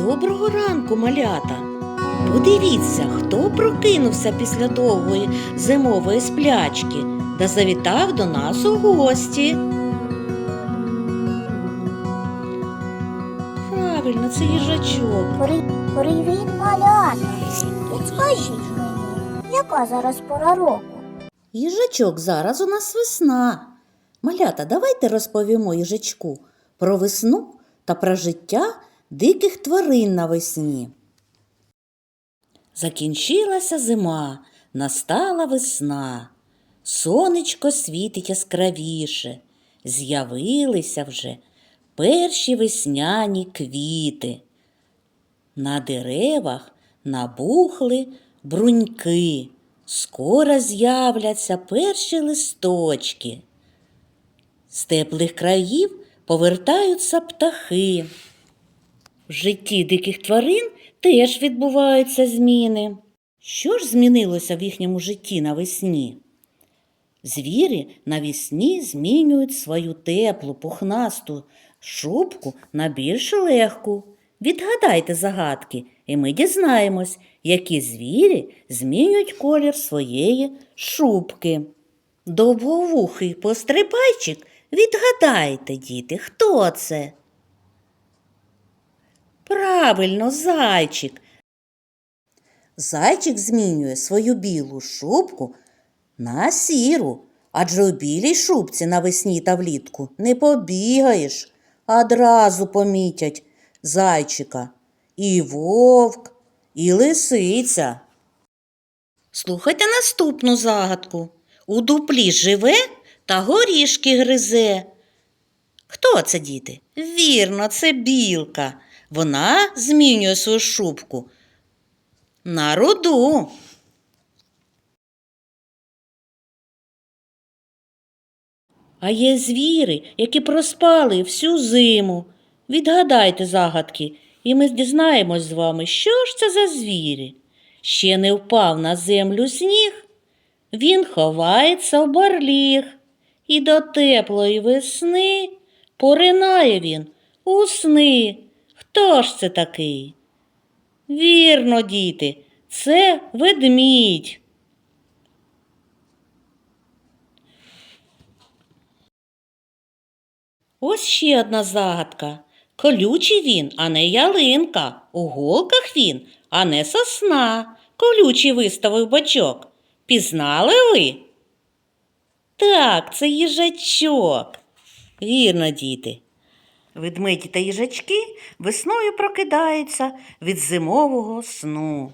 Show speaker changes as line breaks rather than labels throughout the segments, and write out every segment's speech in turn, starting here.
Доброго ранку, малята! Подивіться, хто прокинувся після довгої зимової сплячки та завітав до нас у гості. Правильно, це їжачок.
Привіт, малята! Підскажіть мені, яка зараз пора року?
Їжачок, зараз у нас весна. Малята, давайте розповімо їжачку про весну та про життя диких тварин навесні. Закінчилася зима, настала весна. Сонечко світить яскравіше, з'явилися вже перші весняні квіти. На деревах набухли бруньки, скоро з'являться перші листочки. З теплих країв повертаються птахи. В житті диких тварин теж відбуваються зміни. Що ж змінилося в їхньому житті навесні? Звірі навесні змінюють свою теплу, пухнасту шубку на більш легку. Відгадайте загадки, і ми дізнаємось, які звірі змінюють колір своєї шубки. Довговухий пострибайчик, відгадайте, діти, хто це? Правильно, зайчик. Зайчик змінює свою білу шубку на сіру, адже у білій шубці навесні та влітку не побігаєш, одразу помітять зайчика і вовк, і лисиця. Слухайте наступну загадку. У дуплі живе та горішки гризе. Хто це, діти? Вірно, це білка. Вона змінює свою шубку на руду. А є звіри, які проспали всю зиму. Відгадайте загадки, і ми дізнаємось з вами, що ж це за звірі. Ще не впав на землю сніг. Він ховається в барліг, і до теплої весни поринає він у сни. Хто ж це такий? Вірно, діти, це ведмідь. Ось ще одна загадка. Колючий він, а не ялинка. У голках він, а не сосна. Колючий виставив бачок. Пізнали ви? Так, це їжачок. Вірно, діти. Ведмеді та їжачки весною прокидаються від зимового сну.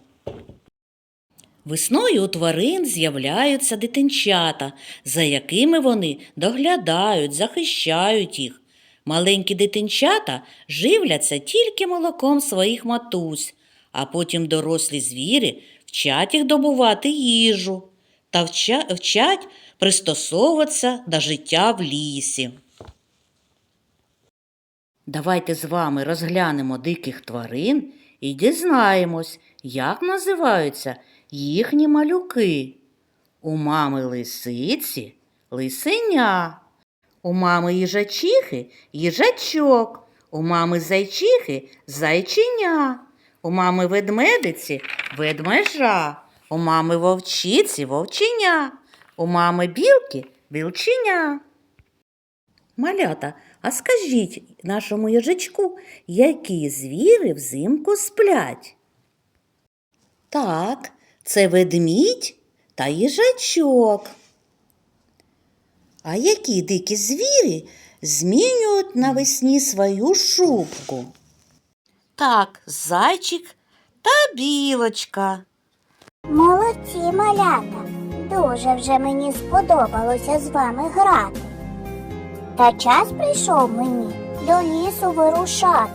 Весною у тварин з'являються дитинчата, за якими вони доглядають, захищають їх. Маленькі дитинчата живляться тільки молоком своїх матусь, а потім дорослі звірі вчать їх добувати їжу та вчать пристосовуватися до життя в лісі. Давайте з вами розглянемо диких тварин і дізнаємось, як називаються їхні малюки. У мами лисиці лисеня, у мами їжачихи їжачок, у мами зайчихи зайчиня, у мами ведмедиці ведмежа, у мами вовчиці вовчиня, у мами білки білчиня. Малята, а скажіть нашому їжачку, які звіри взимку сплять? Так, це ведмідь та їжачок. А які дикі звірі змінюють навесні свою шубку? Так, зайчик та білочка.
Молодці, малята! Дуже вже мені сподобалося з вами грати. Та час прийшов мені до лісу вирушати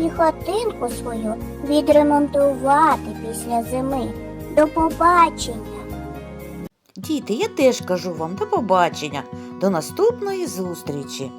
і хатинку свою відремонтувати після зими. До побачення!
Діти, я теж кажу вам до побачення, до наступної зустрічі.